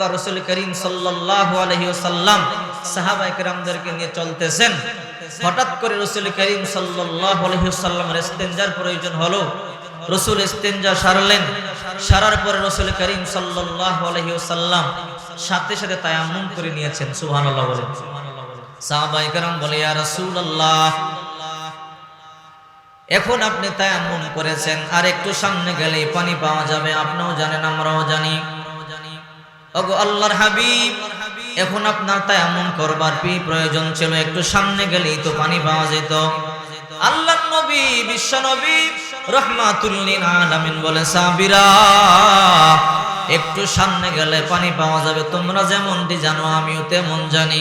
বা রসুল করিম সাল্লাল্লাহু আলাইহি সাহাবা একরামদেরকে নিয়ে চলতেছেন। হঠাৎ করে রসুল করিম প্রয়োজন হলো। রসুল সারলেন। সারার পরে রসুল করিম সাথে করে নিয়েছেন, সুবহানাল্লাহ বলেন। সাহাবা বলে এখন আপনি তায়াম্মুম করেছেন, আর একটু সামনে গেলেই পানি পাওয়া যাবে, আপনিও জানেন, আমরাও জানি। আল্লাহর হাবিব, এখন আপনার তায়াম্মুম করবার কি প্রয়োজন ছিল? একটু সামনে গেলেই তো পানি পাওয়া যেত। আল্লাহ নবী, বিশ্ব নবী রহমাতুল লিল আলামিন বলে সাবিরা একটু সামনে গেলে পানি পাওয়া যাবে। তোমরা যেমনটি জানো, আমিও তেমন জানি।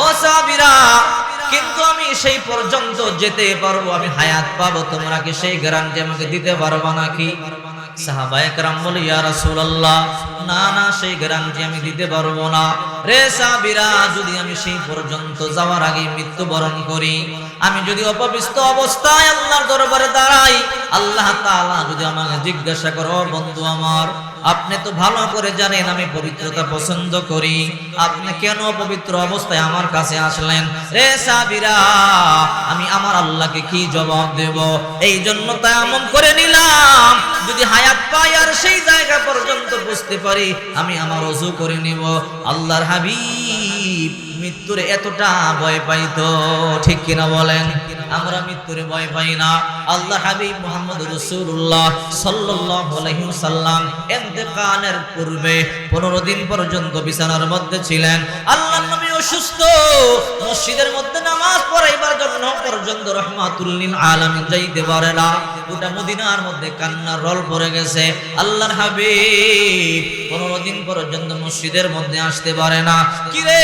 ও সাবিরা কিন্তু আমি সেই পর্যন্ত যেতে পারব, আমি হায়াত পাবো। তোমরা কি সেই গ্যারান্টি আমাকে দিতে পারবা নাকি? সাহাবায়ে کرام বলে ইয়া রাসূলুল্লাহ না না সেই গ্যারান্টি আমি দিতে পারবো না রে সাহাবীরা যদি আমি সেই পর্যন্ত যাওয়ার আগে মৃত্যুবরণ করি আমি যদি অপবিস্ত অবস্থায় আল্লাহর দরবারে দাঁড়াই, আল্লাহ তাআলা যদি আমাকে জিজ্ঞাসা করো বন্ধু আমার, আপনি তো ভালো করে জানেন, আমি পবিত্রতা পছন্দ করি। আপনি কেন পবিত্র অবস্থায় আমার কাছে আসলেন? রে সাবিরা, আমি আমার আল্লাহকে কি জবাব দেব? এই জন্য তাই এমন করে নিলাম, যদি হায়াত পাই আর সেই জায়গা পর্যন্ত বুঝতে পারি, আমি আমার অজু করে নিব। আল্লাহর হাবিব মৃত্যুর এতটা ভয় পাইতো, ঠিক কিনা বলেন, আমরা মৃত্যুর ভয় পাই না। আল্লাহ হাবিব মোহাম্মদ রসুল্লাহ সাল্লাম ইন্তেকালের পূর্বে 15 দিন পর্যন্ত বিছানার মধ্যে ছিলেন। আল্লাহ নবী অসুস্থ, মসজিদের মধ্যে নামাজ পড়াইবার জন্য পর্যন্ত রহমাতুল্লিন আলম যাইতে পারে না। গোটা মদিনার মধ্যে কান্নার রল পড়ে গেছে। আল্লাহর হাবিব 15 দিন পর্যন্ত মসজিদের মধ্যে আসতে পারে না। কিরে,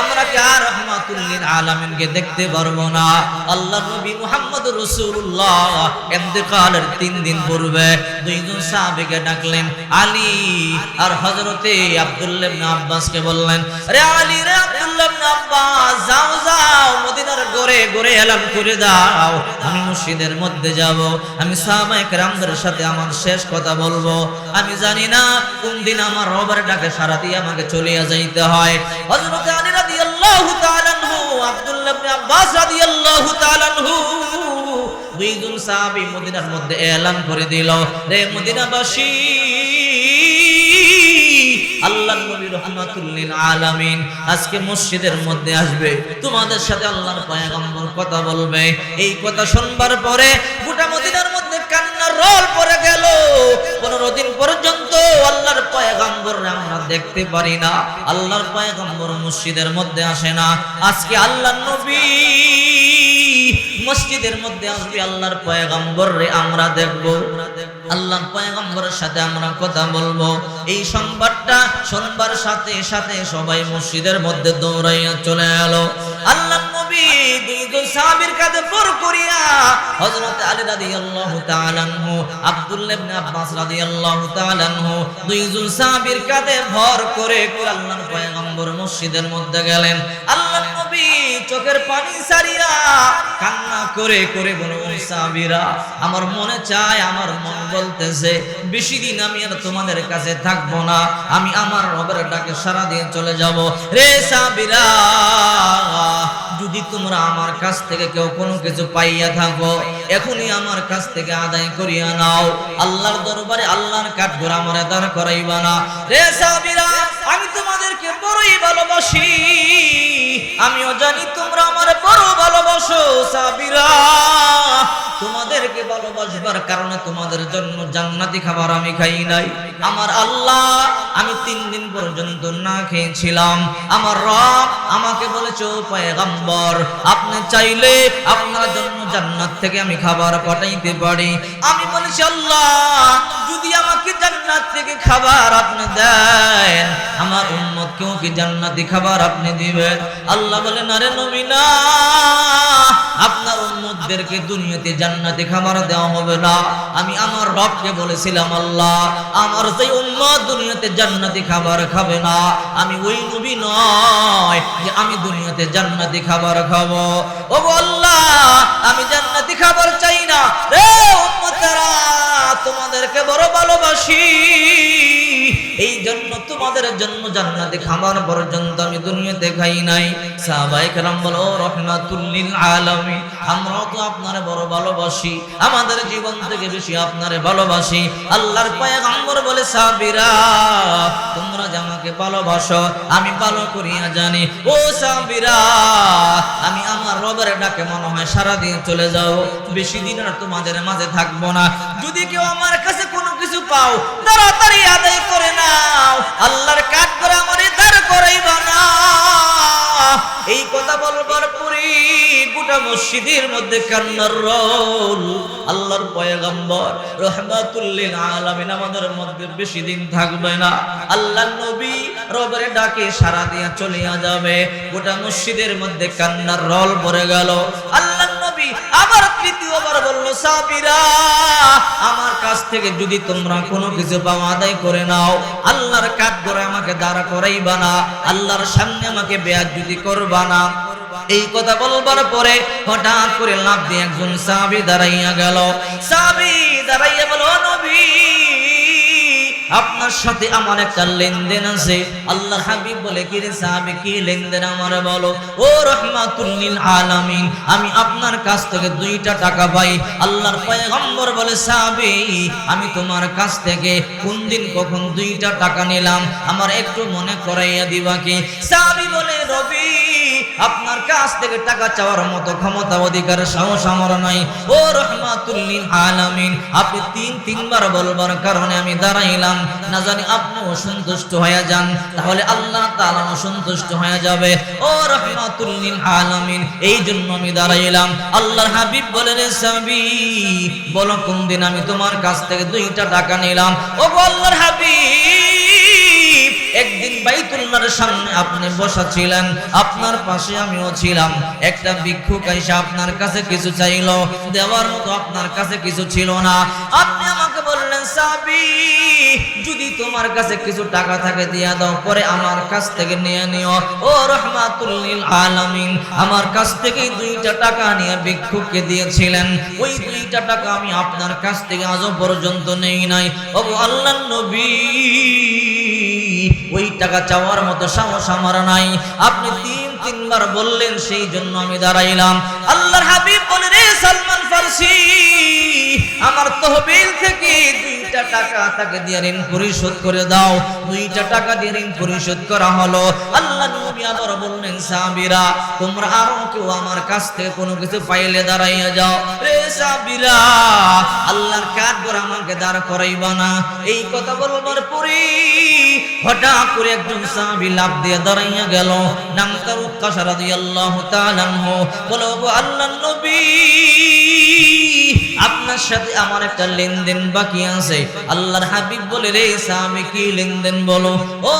আমরা কি আর রহমাতুল লিল আলামিনকে দেখতে পারব না? আল্লাহ নবী মুহাম্মদ রাসূলুল্লাহ ইন্তেকালের তিন দিন পূর্বে দুইজন সাহাবীকে ডাকলেন, আলী আর হযরতে আব্দুল্লাহ আব্বাসকে বললেন, রে আলী, রে আব্দুল্লাহ আব্বাস, যাও যাও, মদিনার ঘরে ঘরে এলান করে দাও, আমি মসজিদের মধ্যে যাব। আমি সাহাবায়ে কেরামদের সাথে আমার শেষ কথা বলব। আমি জানি না কোন দিন আমার রবের ডাকে সারা দিয়ে আমাকে চলিয়া যাইতে হয়। হযরত আলী রাদিয়াল্লাহু তাআলা আনহু, আব্দুল্লাহ ইবনে আব্বাস রাদিয়াল্লাহু তাআলা আনহু দুইজন সাহাবী মদিনার মধ্যে এলান করে দিল, রে মদিনাবাসী আল্লাহ নবী রহমাতুল লিল আলামিন আজকে মসজিদের মধ্যে আসবে। তোমাদের সাথে আল্লাহর পয়গম্বর কথা বলবে। এই কথা শুনবার পরে গোটা পর্যন্ত আল্লাহর পয়গম্বর আমরা দেখতে পারি না, আল্লাহর পয়গম্বর মসজিদের মধ্যে আসে না। আজকে আল্লাহ নবী মসজিদের মধ্যে আসবে আল্লাহর পয়গম্বর রে আমরা দেখব। আল্লাহর পয়গম্বরের সাথে আমরা কথা বলব। এই সংবাদটা শুনবার সাথে সাথে সবাই মসজিদের মধ্যে দৌড়াইয়া চলে এলো। আল্লাহ মসজিদের মধ্যে গেলেন। আল্লাহ নবী চোখের পানি সারিয়া কান্না করে করে বলো সাহাবীরা, আমার মনে চায়, আমার মন বলতেছে, বেশি দিন আমি আর তোমাদের কাছে থাকব না, আমি আমার রবের ডাকে সারা দিয়ে চলে যাব। রে সাহাবীরা, যদি তোমরা আমার কাছ থেকে কেউ কোনো কিছু পাইয়া থাকো, এখনই আমার কাছ থেকে আদায় করিয়া নাও। আল্লাহর দরবারে আল্লাহর কাঠ ঘোরা আমার দাঁড় করাইবা না। রে সাহাবীরা, আমি তোমাদেরকে বড়ই ভালোবাসি। আমিও জানি তোমরা আমার বড় ভালোবাসো সাবিরা। তোমাদেরকে ভালোবাসবার কারণে তোমাদের জন্য জান্নাতি খাবার আমি খাই নাই। আমার আল্লাহ, আমি তিন দিন পর্যন্ত না খেয়েছিলাম। আমার রব আমাকে বলেছে পয়গম্বর, আপনি চাইলে আপনার জন্য জান্নাত থেকে আমি খাবার পাঠাইতে পারি। আমি বলেছি, আল্লাহ, যদি আমাকে জান্নাত থেকে খাবার আপনি দেন, আমার উম্মত কেউ কি জান্নাতি খাবার আপনি দিবেন? আল্লাহ বলেন আরে নবীনা আপনার উম্মতদেরকে দুনিয়াতে জান্নাতি খাবার দেওয়া হবে না। আমি আমার রবকে বলেছিলাম, আল্লাহ, আমার যে উম্মত দুনিয়াতে জান্নাতি খাবার খাবে না। আমি ওই নবী নয় যে আমি দুনিয়াতে জান্নাতি খাবার খাব। ও আল্লাহ, আমি জান্নাতি খাবার চাই না। রে উম্মতেরা, তোমাদেরকে বড় ভালোবাসি। এই জন্য তোমাদের জন্য জান্নাতে খাবার পর্যন্ত আমি দুনিয়াতে খাই নাই। সাহাবাই কেরাম বলো, রহমাতুল্লিল আলামিন, আমরাও তো আপনারে বড় ভালোবাসি। আমাদের জীবন থেকে বেশি আপনারে ভালোবাসি। আল্লাহর পয়গম্বর বলে সাবিরা তোমরা যে আমাকে ভালোবাসো, আমি ভালো করিয়া জানি। ও সাবিরা আমি আমার রবের ডাকে মনে হয় সারা দিন চলে যাও। বেশি দিন আর তোমাদের মাঝে থাকব না। যদি কেউ আমার কাছে কোনো কিছু পাও, তাড়াতাড়ি আদায় করে নাও আল্লাহর করাইবা না এই কথা বলবার পরে গোটা মসজিদের মধ্যে কান্নার রোল। আল্লাহর পয়গম্বর রহমাতুল্লিল আলামিন আমাদের মধ্যে বেশি দিন থাকবে না। আল্লাহ নবী রবের ডাকে সারা দিয়া চলিয়া যাবে। গোটা মসজিদের মধ্যে কান্নার রল পড়ে গেল। আল্লাহ নবী আবার তৃতীয়বার বলল, সাবিরা, আমার কাছ থেকে যদি তোমরা কোনো কিছু পাওয়া আদায় করে নাও, আল্লাহর কাঠ করে আমাকে দাঁড়া করাইবা না, আল্লাহর সামনে আমাকে বেয়াদ যদি করবা না। এই কথা বলবার পরে হঠাৎ করে লাভ দিয়ে একজন সাবি দাঁড়াইয়া গেল। সাবি দাঁড়াইয়া বলো নবী আপনার সাথে আমার একটা লেনদেন আছে। আল্লাহ হাবিব বলে, কি রে সাহাবি, কি লেনদেন আমার বলো? ও রহমাতুল্লিল আলামিন, আমি আপনার কাছ থেকে দুইটা টাকা পাই। আল্লাহর পয়গম্বর বলে, সাহাবি, আমি তোমার কাছ থেকে কোন দিন কখন দুইটা টাকা নিলাম? আমার একটু মনে করাইয়া দিবা কি? সাহাবি বলে কাছ থেকে টাকা চাওয়ার মতো ক্ষমতা, অধিকার সাহস আমার নাই। ও রহমাতুল্লিল আলামিন, আপনি তিন, তিনবার বলবার কারণে আমি দাঁড়াইলাম। না জানি আপনি অসন্তুষ্ট হয়ে যান, তাহলে আল্লাহ তাআলা অসন্তুষ্ট হয়ে যাবে। ও রহমাতুল্লিল আলামিন এই জন্য আমি দাঁড়াইলাম। আল্লাহর হাবিব বলে, রে সাবি, বলো কোন দিন আমি তোমার কাছ থেকে দুইটা টাকা নিলাম? ও আল্লাহর হাবিব একদিন বাইতুল্লাহর সামনে আপনি বসা ছিলেন আপনার পাশে আমিও ছিলাম। একটা ভিক্ষুক এসে আপনার কাছে কিছু চাইলো, দেওয়ার মতো আপনার কাছে কিছু ছিল না। আপনি আমাকে বললেন, সাবি, যদি তোমার কাছে কিছু টাকা থাকে দিয়া দাও, পরে আমার কাছ থেকে নিয়ে নিও। ও রহমাতুল্লিল আলামিন, আমার কাছ থেকে দুইটা টাকা নিয়ে ভিক্ষুককে দিয়েছিলেন। ওই দুইটা টাকা আমি আপনার কাছ থেকে আজও পর্যন্ত নেই নাই। ও আল্লাহ নবী। ওই টাকা চাওয়ার মতো সাহস আমার নাই। আপনি তিন, তিনবার বললেন, সেই জন্য আমি দাঁড়াইলাম। আল্লাহর হাবিব বলে, রে সালমান ফারসি আমার তহবিল থেকে দুইটা টাকা তাকে দিয়ে ঋণ পরিশোধ করে দাও। দুইটা টাকা দিয়ে ঋণ পরিশোধ করা হলো। আল্লাহ নবী আবার বললেন সাবিরা তোমরা আরও কেউ আমার কাছ থেকে কোনো কিছু পাইলে দাঁড়াইয়া যাও। রে সাবিরা আল্লাহর কাজ করে আমাকে দাঁড় করাইবা না। এই কথা বলবার পরে হঠাৎ করে একজন সাহাবী লাভ দিয়ে দাঁড়াইয়া গেল। নাম তার উক্কাশা রাদিয়াল্লাহু তাআলা আনহু। বলো গো আল্লাহর নবী আপনার সাথে আমার একটা লেনদেন বাকি আছে। আল্লাহর হাবিব বলে, রে কি লেনদেন বলো? ও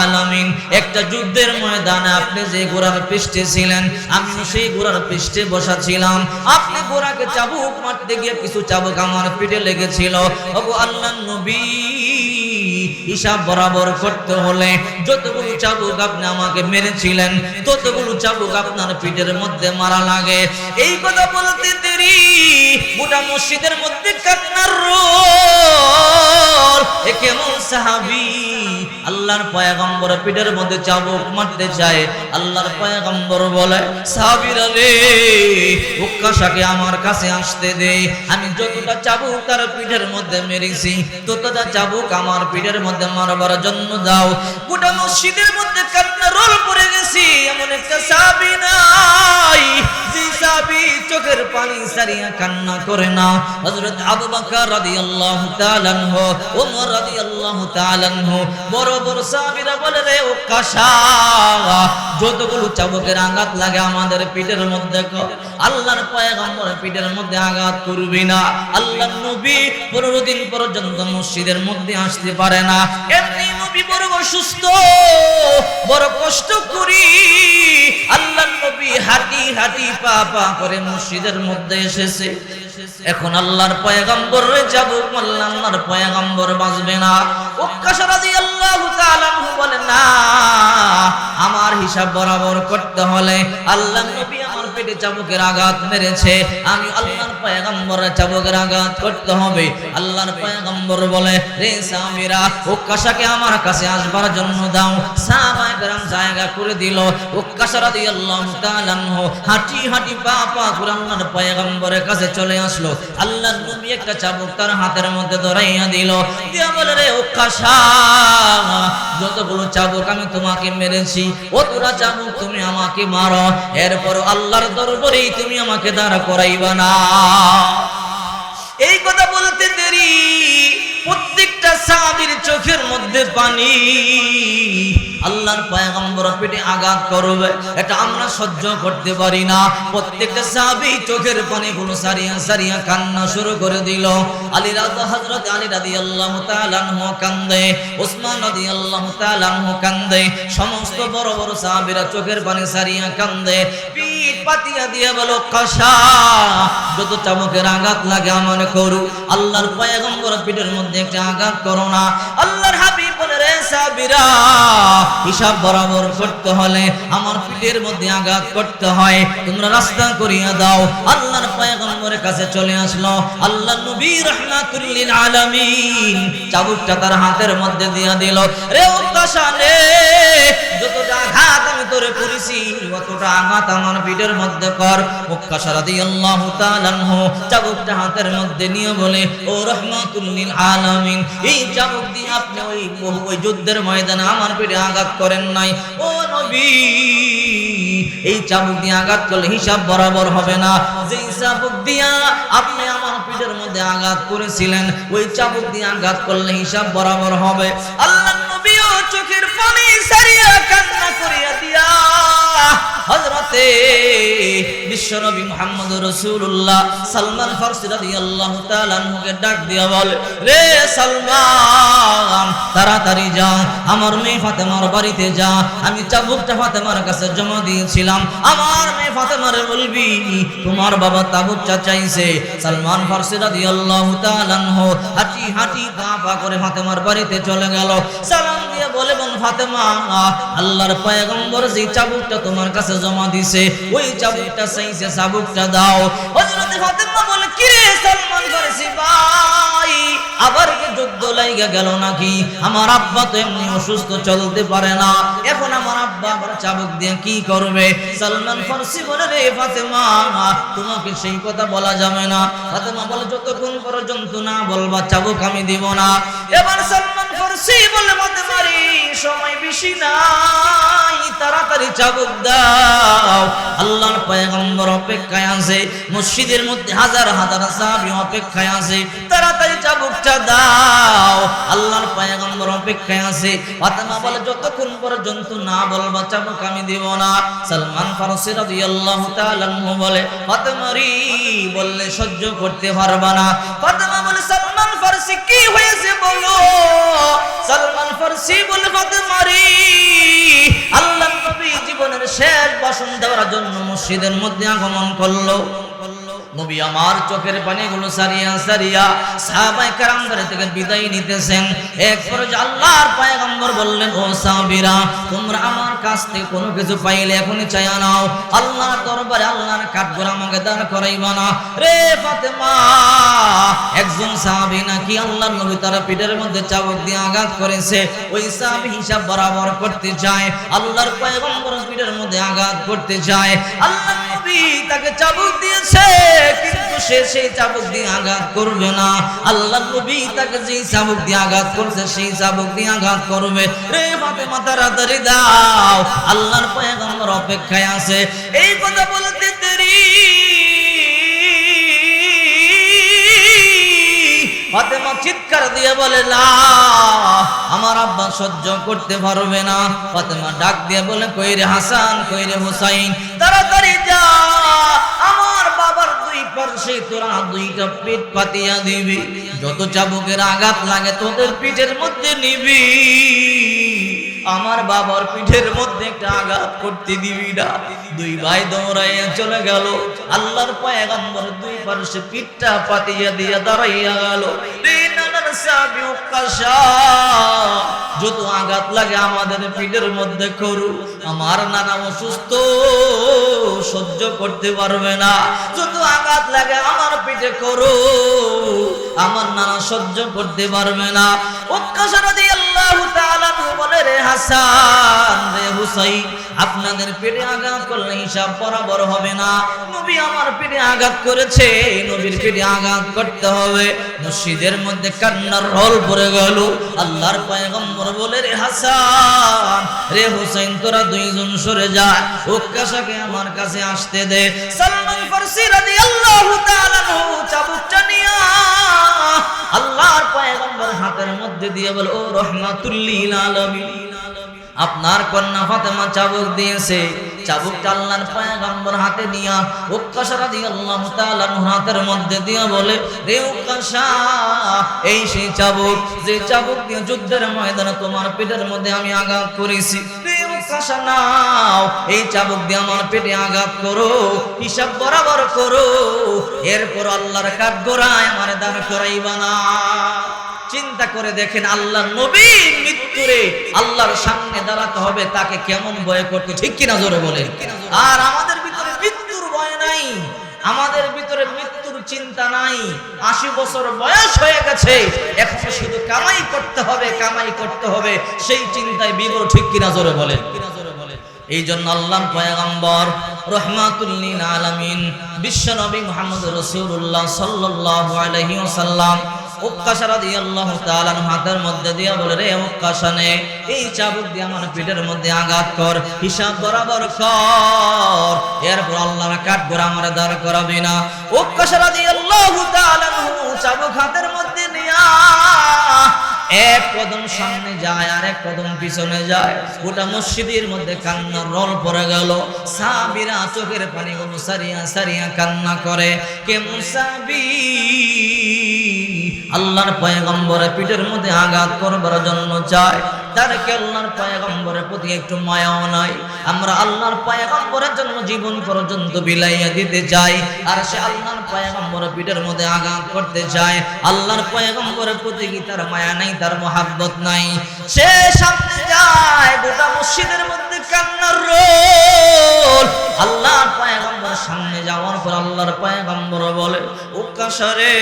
আলামিন, একটা যুদ্ধের ময়দানে আপনি যে ঘোড়ার পৃষ্ঠে ছিলেন, আমিও সেই ঘোড়ার পৃষ্ঠে বসা ছিলাম আপনি ঘোড়াকে চাবুক মারতে গিয়ে কিছু চাবুক আমার পিঠে লেগেছিল। নবী হিসাব বরাবর করতে হলে যতগুলো চাবুক আপনি আমাকে মেরেছিলেন, ততগুলো চাবুক আপনার পিঠের মধ্যে মারা লাগে। এই কথা বলতে দেরি, গোটা মসজিদের মধ্যে কান্নার রোল এ কেমন সাহাবি? আল্লাহর পয়গম্বর পিঠের মধ্যে চাবুক মারতে চায়, আল্লাহর পয়গম্বর বলে আমার কাছে আসতে দে। আমি যতটা চাবুক তার পিঠের মধ্যে মেরেছি, ততটা চাবুক আমার পিঠের মধ্যে মারবার জন্য দাও গোটা মসজিদের মধ্যে কান্না রোল পড়ে গেছি, এমন একটা সাবি নাই। যতগুলো চাবুকের আঘাত লাগে আমাদের পিঠের মধ্যে আল্লাহর পয়গম্বর পিঠের মধ্যে আঘাত করবি না। আল্লাহ নবী পনেরো দিন পর্যন্ত মসজিদের মধ্যে আসতে পারে না। এমনি নবী বড় অসুস্থ, বড় কষ্ট করি। আল্লাহর নবী হাঁটি হাঁটি পা পা করে মসজিদের মধ্যে এসেছে। এখন আল্লাহর পয়গম্বর যাব মাল্লা আল্লাহর পয়গম্বর বাঁচবে না। উক্কাশা রাদিয়াল্লাহু তাআলা আনহু বলেন না, আমার হিসাব বরাবর করতে হলে আল্লাহ নবী আমার পেটে চাবুকের আঘাত মেরেছে। আমি আল্লাহর পয়গম্বরের চাবুকের আঘাত করতে হবে। আল্লাহর পয়গম্বর বলে, রে সামিরা উক্কাশাকে আমার কাছে আসবার জন্য দাও। সাহাবায়ে কেরাম জায়গা করে দিল। উক্কাশা রাদিয়াল্লাহু তাআলা হাঁটি হাঁটি পা পা করে আল্লাহর পয়গম্বরের কাছে চলে আসলো। আল্লাহর নবী একটা চাবুক তার হাতের মধ্যে ধরাইয়া দিল। দিয়া বলে, রে উক্কাশা, যতগুলো চাবুক আমি তোমাকে মেরেছি অতটা চাবুক তুমি আমাকে মারো। এরপর আল্লাহর দরবারেই তুমি আমাকে দাঁড়া করাইবা না। এই কথা বলতে দেরি। প্রত্যেকটা সাহাবীর চোখের মধ্যে পানি। আল্লাহর পয়গম্বর পেটে আঘাত করবে, এটা আমরা সহ্য করতে পারি না। প্রত্যেকটা সাহাবী চোখের পানিগুলো সারিয়া সারিয়া কান্না শুরু করে দিল। আলী রাজা হযরত আলী রাদিয়াল্লাহু তাআলা আনহু কান্দে, ওসমান রাদিয়াল্লাহু তাআলা আনহু কান্দে, সমস্ত বড় বড় সাহাবীরা চোখের পানি সারিয়া কান্দে। পিঠ পাতিয়া দিয়ে বলো কাশা যত চামকের আঘাত লাগে আমার করু। আল্লাহর পয়গম্বর পিঠের মধ্যে একটা আঘাত করো না। আল্লাহর হাবিব হিসাব বরাবর করতে হলে আমার পিঠের মধ্যে আঘাত করতে হয়। তোমরা রাস্তা করিয়া দাও। আল্লাহর পয়গম্বরের কাছে চলে আসলো। আল্লাহ নবী রহমাতুল আলামিন চাবুকটা তার হাতের মধ্যে দিয়া দিল। রে কাশানে যতটা আঘাত আমি তোরে করেছি, অতটা আঘাত আমার পিঠের মধ্যে কর। মুক্কা সারাদি আল্লাহ তালানহু চাবুকটা হাতের মধ্যে নিয়ে বলে, ও রহমাতুল্লিল আলামিন, এই চাবুক দিয়ে আপনি ওই ওই যুদ্ধের ময়দানে আমার পেটে আঘাত করেন নাই। ও নবী! এই চাবুক দিয়ে আঘাত করলে হিসাব বরাবর হবে না। যে চাবুক দিয়া আপনি আমার পিঠের মধ্যে আঘাত করেছিলেন, ওই চাবুক দিয়ে আঘাত করলে হিসাব বরাবর হবে। আল্লাহ নবীও চোখের পানি সারিয়া কান্না করিয়া দিয়া হযরতে বিশ্বনবী মুহাম্মদ রাসূলুল্লাহ সালমান ফারসি রাদিয়াল্লাহু তাআলা আনহুকে ডাক দিয়া বলে, রে সালমান, তাড়াতাড়ি যা, আমার মেয়ে ফাতেমার বাড়িতে যা, আমি চাবুকটা ফাতেমার কাছে জমা দিয়েছিলাম আমার মেয়ে ফাতেমারে বলবি তোমার বাবা তাবুকটা চাইছে সালমান ফারসি রাদিয়াল্লাহু তাআলা আনহু হাঁটি হাঁটি পা পা করে ফাতেমার বাড়িতে চলে গেল। সালাম দিয়ে বলে, বোন ফাতেমা, আল্লাহর পয়গম্বর যে চাবুকটা তোমার কাছে জমা দিছে, ওই চাবুকটা চাইছে, চাবুকটা দাও। হযরত ফাতেমা বলে, কি রে সালমান ফারসি ভাই? আবার কি যুদ্ধ লাইগা গেল নাকি? আমার আব্বা তো এমনি অসুস্থ, চলতে পারে না। এখন আমার আব্বা আবার চাবুক দিয়ে কি করবে? সালমান ফারসি বলে, রে ফাতেমা, তোমাকে সেই কথা বলা যাবে না। ফাতেমা বলে, যতক্ষণ পর্যন্ত না বলবা, চাবুক আমি দিব না। এবার সালমান ফারসি বলে, ফাতেমা রে, সময় বেশি নাই, তাড়াতাড়ি চাবুক দাও। আল্লাহর পয়গম্বর অপেক্ষায় আছে, মসজিদের মধ্যে হাজার হাজার সাহাবী অপেক্ষায় আছে, তাড়াতাড়ি চাবুকটা দাও। আল্লাহর পয়গম্বর অপেক্ষায় আছে। ফাতেমা বলে, যতক্ষণ পর্যন্ত না বলবা, চাবুক আমি দেব না। সালমান ফারসি রাদিয়াল্লাহু তাআলা আনহু বলে ফাতেমা রে বললে সহ্য করতে পারবা না। ফাতেমা বলে, সালমান ফারসি, কি হয়েছে বলো? সালমান ফারসি বলে ফাতেমা রে আল্লাহ নবী জীবনের শেষ ভাষণ দেওয়ার জন্য মসজিদের মধ্যে আগমন করল। নবী আমার চোখের পানিগুলো সারিয়া সারিয়া সাহাবায়ে কেরামদের থেকে বিদায় নিতেছেন। এক পর্যায়ে আল্লাহর পয়গম্বর বললেন, ও সাহাবীরা, তোমরা আমার কাছ থেকে কোনো কিছু পাইলে এখনই চাইয়া নাও। আল্লাহর দরবারে আল্লাহর কাঠগড় আমাকে দাঁড় করাইবা না। রে ফাতেমা, একজন সাহাবী নাকি আল্লাহর নবী তার পিঠের মধ্যে চাবুক দিয়ে আঘাত করেছে। ওই সাহাবী হিসাব বরাবর করতে চায় আল্লাহর পয়গম্বর পিঠের মধ্যে আঘাত করতে চায় আল্লাহর নবী তাকে চাবুক দিয়েছে, কিন্তু সে চাবুক দিয়ে আঘাত করবে না। আল্লাহ নবী তাকে যেই চাবুক দিয়ে আঘাত করছে, সেই চাবুক দিয়ে আঘাত করবে। রে ফাতেমা, তাড়াতাড়ি দাও। আল্লাহর অপেক্ষায় আছে। এই কথা বলতে দেরি। চিৎকার দিয়ে বলে আমার আব্বা সহ্য করতে পারবে না। ফাতেমা ডাক দিয়ে বলে, কইরে হাসান, কইরে হুসাইন, তাড়াতাড়ি যা। আমার বাবার যত চাবুকের আঘাত লাগে, তোদের পিঠের মধ্যে নিবি। আমার বাবার পিঠের মধ্যে একটা আঘাত করতে দিবি না। দুই ভাই দৌড়াইয়া চলে গেল। আল্লাহর পয়গম্বর দুই পার্শ্বে পিঠটা পাতিয়া দিয়া দাঁড়াইয়া গেল। যত আঘাত লাগে আমাদের পিঠের মধ্যে করু আমার নানা অসুস্থ সহ্য করতে পারবে না। যত আঘাত লাগে আমার পিঠে করু, আমার নানা সহ্য করতে পারবে না। আপনাদের পেটে আঘাত করলে হিসাব বরাবর হবে। না নবী আমার পেটে আঘাত করেছে নবীর পেটে আঘাত করতে হবে। মসজিদের মধ্যে কান্নার রল পড়ে গেল। আল্লাহর পয়গম্বর বলে, রে হাসান, রে হুসাইন, তোরা দুইজন সরে যা। উক্কাশাকে আমার কাছে আসতে দে। সালমান ফারসি রাদিয়াল্লাহু তাআলা চাবুকটা নিয়া আল্লাহর পয়গম্বর হাতের মধ্যে দিয়ে বলে, ও রহমাতুল্লিল আলামিন, আপনার কন্যা ফাতেমা চাবুক দিয়েছে। চাবুকটা আল্লাহর পয়গম্বর হাতে উক্কাশা রাদিয়াল্লাহু তাআলা হাতের মধ্যে দিয়া বলে রে এই সেই চাবুক, যে চাবুক দিয়ে যুদ্ধের ময়দানে তোমার পেটের মধ্যে আমি আঘাত করেছি। এই চাবুক দিয়ে আমার পেটে আঘাত করো, হিসাব বরাবর করো, এরপর আল্লাহর কাঠ গোড়ায় আমার দাঁড় করাইবা না। চিন্তা করে দেখেন আল্লাহ নবীর মৃত্যুরে আল্লাহর সামনে দাঁড়াতে হবে তাকে কেমন ভয় করতে ঠিক কিনা জোরে বলেন? আর আমাদের ভিতরে মৃত্যুর ভয় নাই আমাদের ভিতরে মৃত্যুর চিন্তা নাই আশি বছর বয়স হয়ে গেছে এখন শুধু কামাই করতে হবে কামাই করতে হবে সেই চিন্তায় বিবর ঠিক কিনা জোরে বলেন? কিনা জোরে বলেন। এই জন্য আল্লাহ পয়গম্বর রহমাতুল্লিল আলামিন বিশ্ব নবী মুহাম্মদ রাসূলুল্লাহ সাল্লাল্লাহু আলাইহি ওয়াসাল্লাম হাতের মধ্যে দিয়া বলে, রে এই চাবুক মধ্যে আঘাত কর, হিসাব বরাবর কাঠ দাঁড় চাবুক হাতের মধ্যে নিয়া এক সামনে যায় আর এক কদম পিছনে যায়। গোটা মসজিদের মধ্যে কান্নার রল পড়ে গেল। সাবিরা চোখের পানি সারিয়া সারিয়া কান্না করে। কেমন সাবি আল্লাহর পয়গম্বরের পিঠের মধ্যে আঘাত করবার জন্য চায়। তার আল্লাহর পয়গম্বরের প্রতি একটু মায়াও নাই? আমরা আল্লাহর পয়গম্বরের জন্য জীবন পর্যন্ত বিলাইয়া দিতে চাই, আর সে আল্লাহর পয়গম্বরের পিঠের মধ্যে আঘাত করতে চায়। আল্লাহর পয়গম্বরের প্রতি কি তার মায়া নাই, তার মহাব্বত নাই? সে সামনে যায়, গোটা মসজিদের মধ্যে কান্নার রোল। আল্লাহর পয়গম্বর সামনে যাওয়ার পর আল্লাহর পয়গম্বর বলে ও কাসারে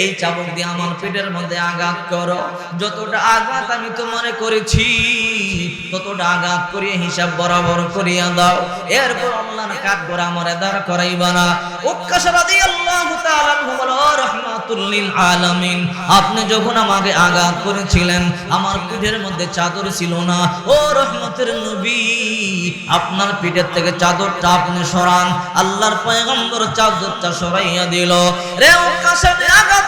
এই চাবুক দিয়ে আমার পেটের মধ্যে আঘাত করো। যতটা আঘাত আমি তোমারে করেছি। ততটা আঘাত করিয়ে হিসাব বরাবর করিয়া দাও এরপর গড়া আমার দাঁড় করাইবা না। উক্কাশা রাদিয়াল্লাহু তাআলা আনহু বলে, "ও রাহমাতুল লিল আলামিন আপনি যখন আমাকে আঘাত করেছিলেন আমার পিঠের মধ্যে চাদর ছিল না। ও রহমতের নবী আপনার পিঠের থেকে চাদরটা আপনি সরান। আল্লাহর পয়গম্বর চাদরটা সরাইয়া দিল। রে আঘাত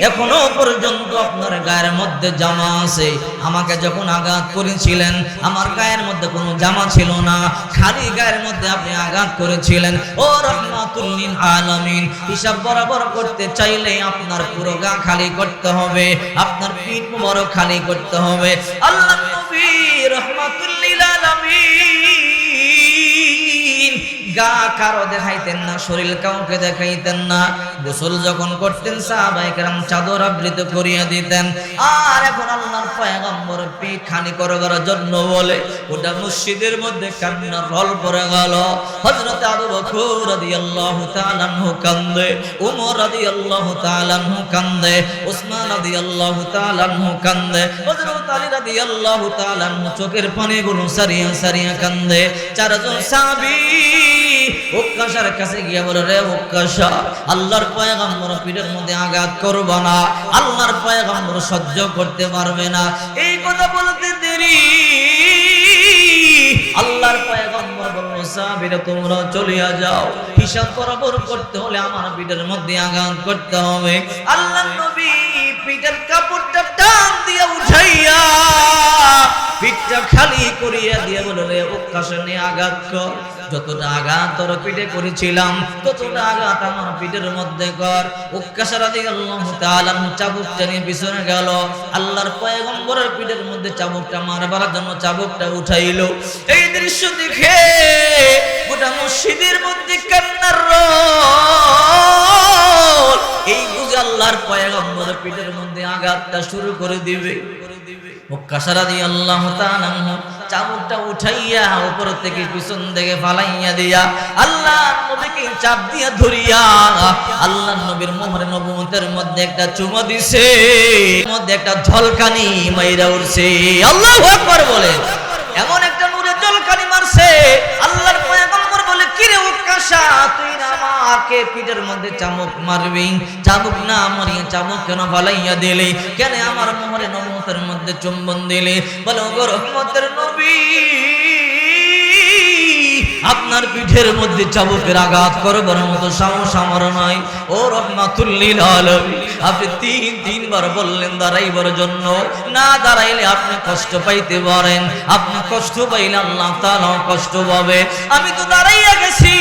এখনও পর্যন্ত আপনার গায়ের মধ্যে জামা আছে, আমাকে যখন আঘাত করেছিলেন, আমার গায়ের মধ্যে কোনো জামা ছিল না, খালি গায়ের মধ্যে আপনি আঘাত করেছিলেন। ও রহমাতুল্লিল আলামিন, হিসাব বরাবর করতে চাইলে আপনার পুরো গা খালি করতে হবে, আপনার পিঠ বড় খালি করতে হবে। আল্লাহ নবী রহমাতুল্লিল আলামিন গা কারও দেখাইতেন না, শরীর কাউকে দেখাইতেন না। গোসল যখন করতেন সাহাবাই কেরাম চাদর আবৃত করিয়া দিতেন। আর এখন আল্লাহর পয়গম্বর পিঠ খানি করবার জন্য বলে ওটা মসজিদের মধ্যে কান্নার রল পড়ে গেল। হযরত আবু বকর রাদিয়াল্লাহু তাআলা আনহু কান্দে, উমর রাদিয়াল্লাহু তাআলা আনহু কান্দে, উসমান রাদিয়াল্লাহু তাআলা আনহু কান্দে, হযরত আলী রাদিয়াল্লাহু তাআলা আনহু চোখের পানিগুলো সারিয়া সারিয়া কান্দে। চারজন সাহাবী আল্লাহর সহ্য করতে পারবে না। এই কথা বলতে দেরি। আল্লাহর তোমরা চলিয়া যাও। হিসাব বরাবর করতে হলে আমার পিঠের মধ্যে আঘাত করতে হবে। আল্লাহর নবী পিঠের কাপড়টা টান দিয়ে উঠাইয়া পিঠটা খালি করিয়া দিয়ে বলে, রে উৎকাশে নিয়ে আঘাত কর। যতটা আঘাত তোর পিঠে করেছিলাম, ততটা আঘাত আমার পিঠের মধ্যে কর। উৎকাশা রাজি আল্লাহ তাআলা চাবুকটা নিয়ে পিছনে গেল। আল্লাহর পয়গম্বরের পিঠের মধ্যে চাবুকটা মারবার জন্য চাবুকটা উঠাইলো। এই দৃশ্য দেখে গোটা মসজিদের মধ্যে কান্নার এই বুঝে আল্লাহর পয়গম্বরের পিঠের মধ্যে আঘাতটা শুরু করে দিবে। উঠাইয়া উপর থেকে পিছন থেকে ফালাইয়া দিয়া আল্লাহ নবীকে চাপ দিয়া ধরিয়া আল্লাহ নবীর মোহরে নবমতের মধ্যে একটা চুমো দিছে মধ্যে একটা ঝলকানি মাইরা উঠছে। আল্লাহ বলে। এমন একটা আমাকে পিঠের মধ্যে চামুক মারবি। চামুক না মারিয়ে চামুক কেন ফালাইয়া দিলে? কেন আমার মোহরে নবমতের মধ্যে চুম্বন দিলে? বলো গো রহমতের নবী, আপনার পিঠের মধ্যে চাবুকের আঘাত করবার মতো সাহস আমার নাই। ও রহমাতুল্লিল আলমী আপনি তিন, তিনবার বললেন দাঁড়াইবার জন্য। না দাঁড়াইলে আপনি কষ্ট পাইতে পারেন। আপনি কষ্ট পাইলে আল্লাহ তাআলাও কষ্ট পাবে। আমি তো দাঁড়াইয়া গেছি।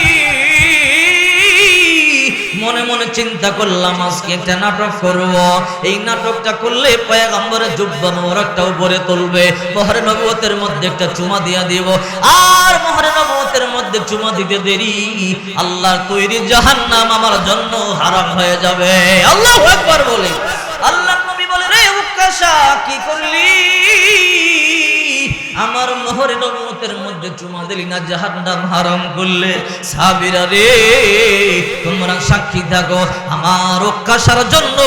মনে মনে চিন্তা করলাম, আজকে একটা নাটক করব। এই নাটকটা করলে পয়গম্বরের জুব্বা মোবারকটা উপরে তুলবে। মহরে নবুয়তের মধ্যে একটা চুমা দিয়া দিব। আর মহরে নবুয়তের মধ্যে চুমা দিতে দেরি। আল্লাহর তৈরি জাহান্নাম আমার জন্য হারাম হয়ে যাবে। আল্লাহু আকবার বলে। আল্লাহ নবী বলে, রে উকাশা, কি করলি? মোহরে মধ্যে চুমা দিলি না, জাহান্নাম হারাম করলে। সাবিরা রে, তোমরা সাক্ষী থাকো, আমার অক্কাশার জন্য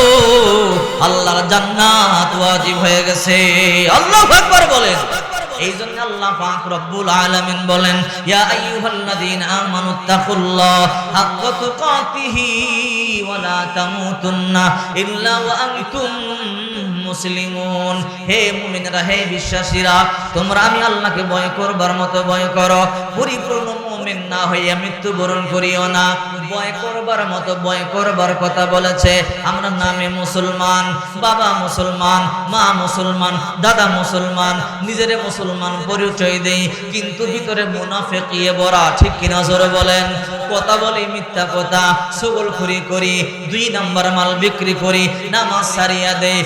আল্লাহর জান্নাত ওয়াজিব হয়ে গেছে। আল্লাহু আকবার বলেন। এই জন্য আল্লাহ পাক রব্বুল আলামিন বলেন, ইয়া আইয়ুহাল্লাযীনা আমানুত্তাকুল্লাহ হাক্কা তুকাতিহি ওয়া লা তামুতুন্না ইল্লা ওয়া আনতুম মুসলিমুন। হে মুমিনরা, হে বিশ্বাসীরা, তোমরা আমি আল্লাহকে ভয় করবার মতো ভয় করো। পরিপূর্ণ মুমিন না হইয়া মৃত্যুবরণ করিও না। ভয় করবার মতো ভয় করবার কথা বলেছে। আমরা নামে মুসলমান, বাবা মুসলমান, মা মুসলমান, দাদা মুসলমান, নিজের মুসলমান পরিচয় দেই। কিন্তু ভিতরে মুনাফেকিয়ে বড়া, ঠিক কিনা জোরে বলেন? কথা বলি, মিথ্যা কথা, সুগল খুরি করি, দুই নাম্বার মাল বিক্রি করি, নামাজ সারিয়া দেয়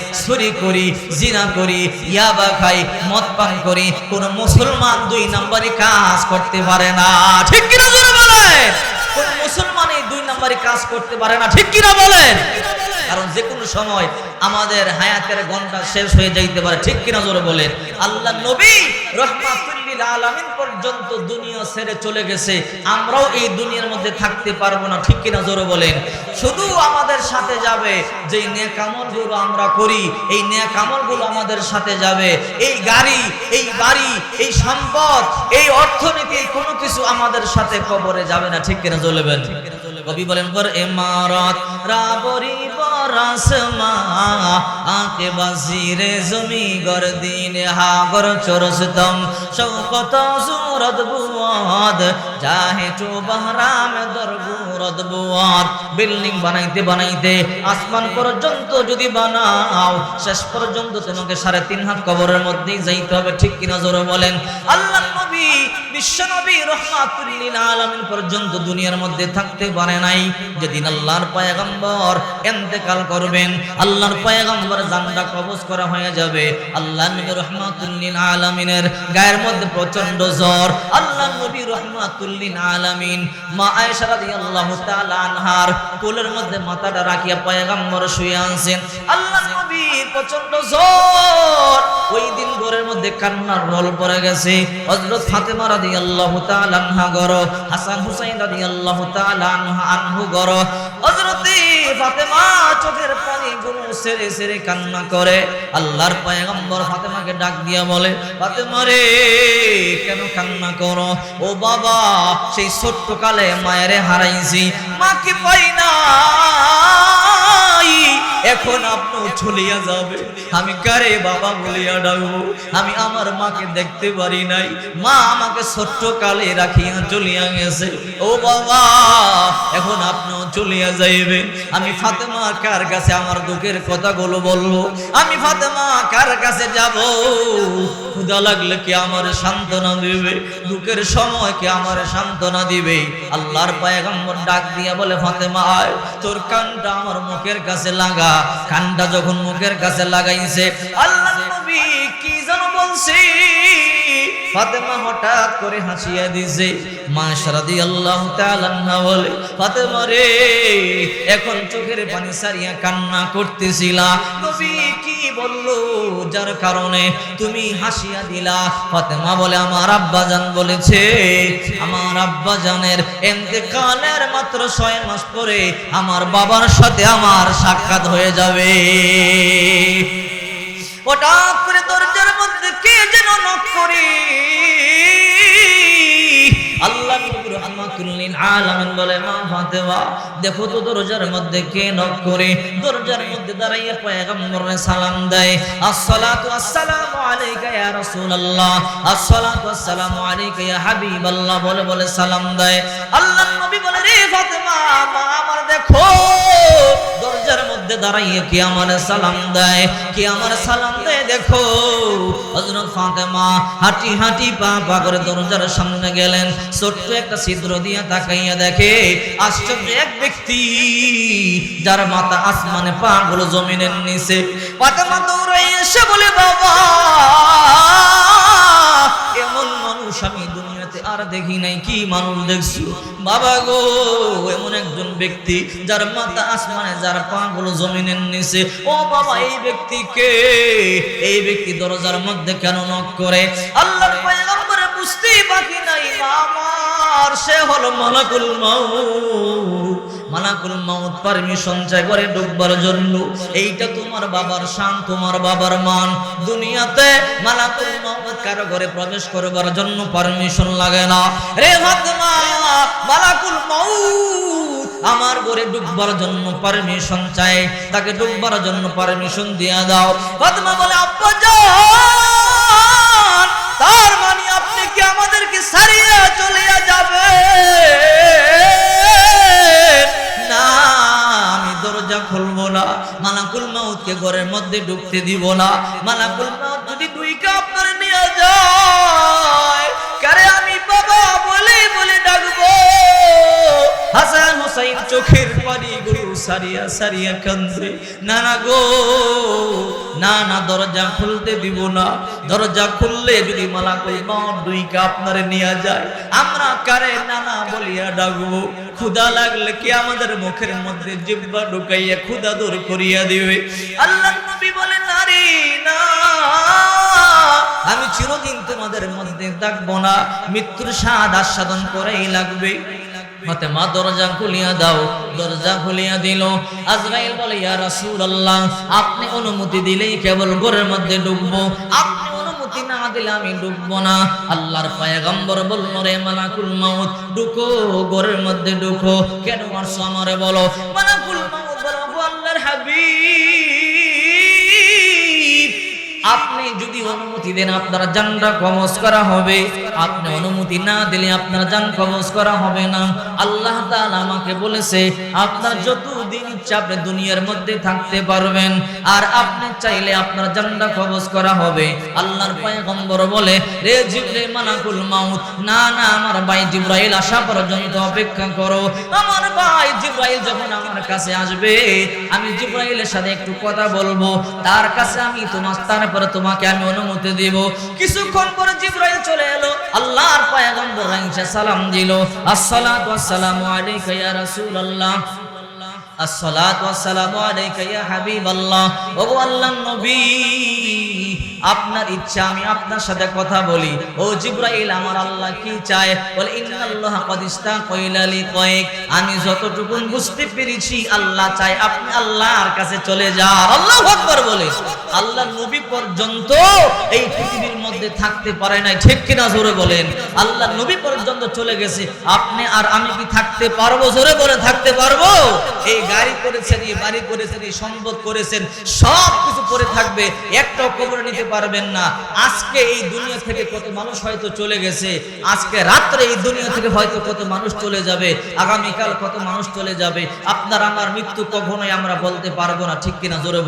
চুরি করি, জিনা করি, ইয়াবা খাই, মদ পান করি, কোন মুসলমান দুই নম্বরে কাজ করতে পারে না। ঠিক কিনা বলে বলেন? কোন মুসলমান এই দুই নম্বরে কাজ করতে পারে না, ঠিক কিনা বলেন? কারণ যে কোনো সময় আমাদের হায়াতের ঘণ্টা শেষ হয়ে যাইতে পারে, ঠিক কিনা জোরে বলেন? আল্লাহ নবী রহমাতুল্লিল আলামিন পর্যন্ত দুনিয়া ছেড়ে চলে গেছে। আমরাও এই দুনিয়ার মধ্যে থাকতে পারব না, ঠিক কিনা জোরে বলেন? শুধু আমাদের সাথে যাবে যে আমরা করি, এই নেক আমলগুলো আমাদের সাথে যাবে। এই গাড়ি, এই বাড়ি, এই সম্পদ, এই অর্থনীতি কোনো কিছু আমাদের সাথে কবরে যাবে না, ঠিক কিনা চলবেন কবি বলেন কর এমারত রাবরি বরাসমা আকে বাসিরে জমি গর দিন, হাগর চরসতম শৌকত সুরত বুয়াদ চাহে চো বহরাম দরগুরত বুয়াদ বিল্ডিং বানাইতে বানাইতে আসমান পর্যন্ত যদি বানাও, শেষ পর্যন্ত তোমাকে সাড়ে তিন হাত কবরের মধ্যেই যাইতে হবে। ঠিক বলেন? আল্লাহ নবী রহমাতুল্লিল পর্যন্ত দুনিয়ার মধ্যে থাকতে পারে নাই। যেদিন আল্লাহর পয়গম্বর এন্তেকাল করবেন, আল্লাহর পয়গম্বর জানটা কবজ করা হয়ে যাবে। আল্লাহ নবী রহমাতুল্লিল আলামিনের গায়ের মধ্যে প্রচণ্ড জ্বর। আল্লাহ নবী আলামিন। মা আয়েশা রাদিয়াল্লাহু তাআলা আনহার কোলের মধ্যে মাথাটা রাখিয়া পয়গম্বর শুয়ে আছেন আল্লাহ প্রচণ্ড জ্বর ওই দিন ভোরের মধ্যে কান্নার পড়ে গেছে। হযরত ফাতেমা রাদিয়াল্লাহু তাআলা আনহা হাসান হুসাইন রাদিয়াল্লাহু তাআলা আনহা আনহু হযরত ফাতেমা চোখের পানি গুলো সেরে সেরে কান্না করে। আল্লাহর পয়গম্বর ফাতেমাকে ডাক দিয়া বলে, ফাতেমা রে, কেন কান্না করো? ও বাবা সেই ছোট্ট কালে মায়েরে হারাইছি। মাকে পাই নাই? এখন আপনি চলিয়া যাবে। আমি কারে বাবা বলিয়া ডাকবো? আমি আমার মাকে দেখতে পারি নাই। মা আমাকে ছোট্ট কালে রাখিয়া চলিয়া গেছে। ও বাবা, এখন আপনিও চলিয়া যাইবেন। আমি ফাতেমা কার কাছে আমার দুঃখের কথাগুলো বলব? আমি ফাতেমা কার কাছে যাব? ক্ষুদা লাগলে কি আমার সান্ত্বনা দিবে? দুঃখের সময় কি আমার সান্ত্বনা দিবে? আল্লাহর পায়গাম্বর ডাক দিয়া বলে, ফাতেমা, আয়। তোর কানটা আমার মুখের কাছে লাগা। কানটা যখন মুখের কাছে লাগাইছে আল্লাহ নবী কি যেন বলছি? ফাতেমা হঠাৎ করে হাসিয়া দিছে, মা সারাদি আল্লাহ তাআলা বলে, ফাতেমা রে, এখন চোখের পানি সারিয়া কান্না করতেছিলা। নবী কি বলল? যার কারণে তুমি হাসিয়া দিলা। ফাতেমা বলে, আমার আব্বা জান বলেছে, আমার আব্বা জানের এতেকালের মাত্র ছয় মাস পরে আমার বাবার সাথে আমার সাক্ষাৎ হয়ে যাবে। হঠাৎ করে দরজার মধ্যে কে যেন নক করে? আল্লাহ বলে, মা দেখো তো দরজার মধ্যে কে নক করে? দরজার মধ্যে দাঁড়াইয়া পয়গম্বরে সালাম দেয়, আসসালাতু আসসালামু আলাইকা ইয়া রাসূলুল্লাহ। আসসালাতু আসসালামু আলাইকা ইয়া হাবিবাল্লাহ বলে বলে সালাম দেয়। আল্লাহ নবী বলে, রে ফাতেমা, মা আমার দেখো মধ্যে দাঁড়াইয়ে কি আমার সালাম দেয়। কি আমার সালাম দেয়, দেখো, হযরত ফাতেমা হাঁটি হাঁটি পা পা করে দরজার সামনে গেলেন। ছোট্ট একটা ছিদ্র দিয়ে তাকাইয়া দেখে আশ্চর্য এক ব্যক্তি, যার মাথা আসমানে পা গুলো জমিনের নিচে। ফাতেমা দৌড়াই এসে বলে, বাবা, এমন মানুষ আমি আর দেখি নাই কি মানুষ দেখছ। বাবা গো, এমন একজন ব্যক্তি যার মাথা আসমানে, যার পা গুলো জমিনের নিচে। ও বাবা, এই ব্যক্তিকে এই ব্যক্তি দরজার মধ্যে কেন নক করে? আল্লাহর পয়গম্বরে বুঝতেই বাকি নাই আমার সে হলো মালাকুল মাউত। মালাকুল মাউত পারমিশন চাই করে ডুববার জন্য। এইটা তোমার বাবার শান, তোমার বাবার মান। দুনিয়াতে মালাকুল মাউত কারও ঘরে প্রবেশ করবার জন্য পারমিশন লাগে না। রে ফাতেমা, মালাকুল মাউত আমার ঘরে ডুববার জন্য পারমিশন চাই। তাকে ডুববার জন্য পারমিশন দিয়া দাও। ফাতেমা বলে, আব্বা যান তার মানে আপনি কি আমাদেরকে সারিয়ে চলে যাবে খুলবো না, মালাকুল মাউতকে ঘরের মধ্যে ঢুকতে দিব না। মালাকুল মাউত যদি দুই কাপ করে নিয়ে যায়, কারে আমি হোসাইন চোখের পানি গুলো সারিয়া সারিয়া কান্দে না না গো না না দরজা খুলতে দিব না। দরজা খুললে যদি মালাকুল মাউত দুইকে আপনারে নিয়ে যায়, আমরা কারে নানা বলিয়া ডাকবো। ক্ষুদা লাগলে কি আমাদের মুখের মধ্যে জিব্বা ঢুকাইয়া ক্ষুদা দূর করিয়া দিবে? আল্লাহ নবী বলেন নারী না, আমি চিরদিন তোমাদের মধ্যে থাকব না। মৃত্যুর স্বাদ আস্বাদন করেই লাগবে। হতে মা দরজা খুলিয়া দাও, দরজা খুলিয়া দিল। আজরাইল বলে, ইয়া রাসূলুল্লাহ, আপনি অনুমতি দিলেই কেবল ঘরের মধ্যে ঢুকবো আপনি অনুমতি না দিলে আমি ডুববো না। আল্লাহর পয়গম্বর বলল, রে মালাকুল মাউত, ঢুকো, ঘরের মধ্যে ঢুকো। কেন মারছো আমারে বলো? মালাকুল মাউত বলো আল্লাহর হাবিব যদি অনুমতি দেন আপনার জানটা কবজ করা হবে। আপনি অনুমতি না দিলে আপনার জান কবজ করা হবে না। আল্লাহ তাআলা আমাকে বলেছে, আপনার যতদিন ইচ্ছা আপনি দুনিয়ার মধ্যে থাকতে পারবেন, আর আপনি চাইলে আপনার জানটা কবজ করা হবে। আল্লাহর পয়গম্বর বলে, রে জিবরিল মালাকুল মাউত, না না, আমার ভাই জিব্রাইল আসা পর্যন্ত অপেক্ষা করো। আমার ভাই জিব্রাইল যখন আমার কাছে আসবে, আমি জিব্রাইলের সাথে একটু কথা বলব। তার কাছে আমি তোমার, তারপরে তোমাকে আমি অনুমতি দিব। কিছুক্ষণ পরে জিব্রাইল চলে এলো। আল্লাহর পায়গম্বর রাইসা সালাম দিল। আসসালাতু ওয়াসসালামু আলাইকা ইয়া রাসূলুল্লাহ। আপনার ইচ্ছা, আমি আপনার সাথে কথা বলি। ও জিব্রাইল, আমার আল্লাহ কি চায়? বলে, ইন্নাল্লাহ আমি যতটুকু বুঝতে পেরেছি, আল্লাহ চায় আপনি আল্লাহর কাছে চলে যান। আল্লাহু আকবার বলে। আল্লাহ নবী পর্যন্ত এই পৃথিবীর মধ্যে থাকতে পারে নাই। ঠিক কিনা জোরে বলেন? আল্লাহ নবী পর্যন্ত চলে গেছে। আপনি আর আমি কি থাকতে পারব? জোরে বলে থাকতে পারব? এই গাড়ি করেছেন, এই বাড়ি করেছেন, এই সম্পদ করেছেন, সব কিছু করে থাকবে, একটাও কবরে নিতে পারবেন না আজকে এই দুনিয়া থেকে কত মানুষ হয়তো চলে গেছে, আজকে রাত্রে এই দুনিয়া থেকে হয়তো কত মানুষ চলে যাবে, আগামীকাল কত মানুষ চলে যাবে, আপনার আমার মৃত্যু কখনোই আমরা বলতে পারব না, ঠিক কিনা জোরে।